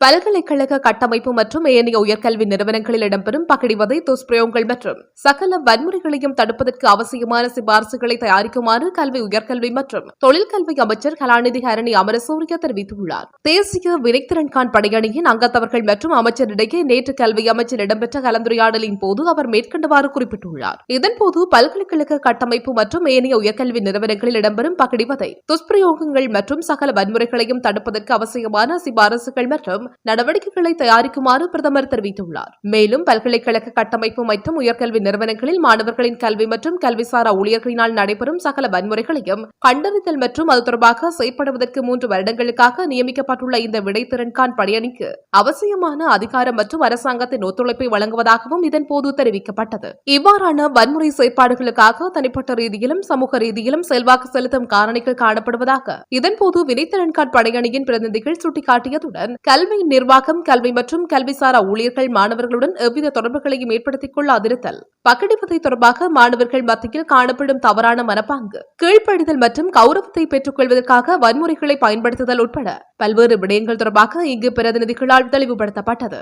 பல்கலைக்கழக கட்டமைப்பு மற்றும் ஏனைய உயர்கல்வி நிறுவனங்களில் இடம்பெறும் பகடிவதை துஷ்பிரயோகங்கள் மற்றும் சகல வன்முறைகளையும் தடுப்பதற்கு அவசியமான சிபாரிசுகளை தயாரிக்குமாறு கல்வி உயர்கல்வி மற்றும் தொழிற்கல்வி அமைச்சர் கலாநிதி ஹரணி அமரசூரிய தெரிவித்துள்ளார். தேசிய வினைத்திறன்கான் படையணியின் அங்கத்தவர்கள் மற்றும் அமைச்சரிடையே நேற்று கல்வி அமைச்சர் இடம்பெற்ற கலந்துரையாடலின் போது அவர் மேற்கண்டவாறு குறிப்பிட்டுள்ளார். இதன்போது பல்கலைக்கழக கட்டமைப்பு மற்றும் ஏனைய உயர்கல்வி நிறுவனங்களில் இடம்பெறும் பகடிவதை துஷ்பிரயோகங்கள் மற்றும் சகல வன்முறைகளையும் தடுப்பதற்கு அவசியமான சிபாரிசுகள் மற்றும் நடவடிக்கைகளை தயாரிக்குமாறு பிரதமர் தெரிவித்துள்ளார். மேலும் பல்கலைக்கழக கட்டமைப்பு மற்றும் உயர்கல்வி நிறுவனங்களில் மாணவர்களின் கல்வி மற்றும் கல்விசாரா ஊழியர்களினால் நடைபெறும் சகல வன்முறைகளையும் கண்டறிதல் மற்றும் அது தொடர்பாக செயற்படுவதற்கு மூன்று வருடங்களுக்காக நியமிக்கப்பட்டுள்ள இந்த விடைத்திறன்கான் பணியணிக்கு அவசியமான அதிகாரம் மற்றும் அரசாங்கத்தின் ஒத்துழைப்பை வழங்குவதாகவும் இதன்போது தெரிவிக்கப்பட்டது. இவ்வாறான வன்முறை செயற்பாடுகளுக்காக தனிப்பட்ட ரீதியிலும் சமூக ரீதியிலும் செல்வாக்கு செலுத்தும் காரணிகள் காணப்படுவதாக இதன்போது வினைத்திறன்கான் படையணியின் பிரதிநிதிகள் சுட்டிக்காட்டியதுடன் கல்வி நிர்வாகம் கல்வி மற்றும் கல்விசாரா ஊழியர்கள் மாணவர்களுடன் எவ்வித தொடர்புகளையும் ஏற்படுத்திக் கொள்ளாதிருத்தல். பக்கடிப்பதை தொடர்பாக மாணவர்கள் மத்தியில் காணப்படும் தவறான மனப்பாங்கு கீழ்ப்படிதல் மற்றும் கௌரவத்தை பெற்றுக் கொள்வதற்காக வன்முறைகளை பயன்படுத்துதல் உட்பட பல்வேறு விடயங்கள் தொடர்பாக இங்கு பிரதிநிதிகளால் தெளிவுபடுத்தப்பட்டது.